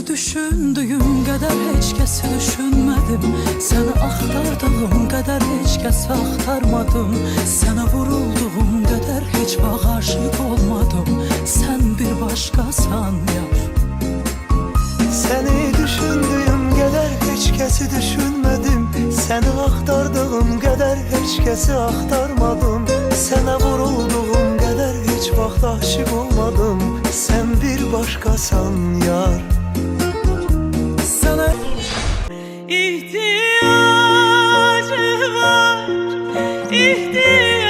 Seni düşündüğüm kadar hiç kesi düşünmedim. Seni aktardığım kadar hiç kesi aktarmadım. Sana vurulduğum kadar hiç vaxt olmadım. Sen bir başkasan yar Seni düşündüğüm kadar hiç kesi düşünmedim. Seni aktardığım kadar hiç kesi aktarmadım. Sana vurulduğum kadar hiç vaxt olmadım. Sen bir başkasan yar ich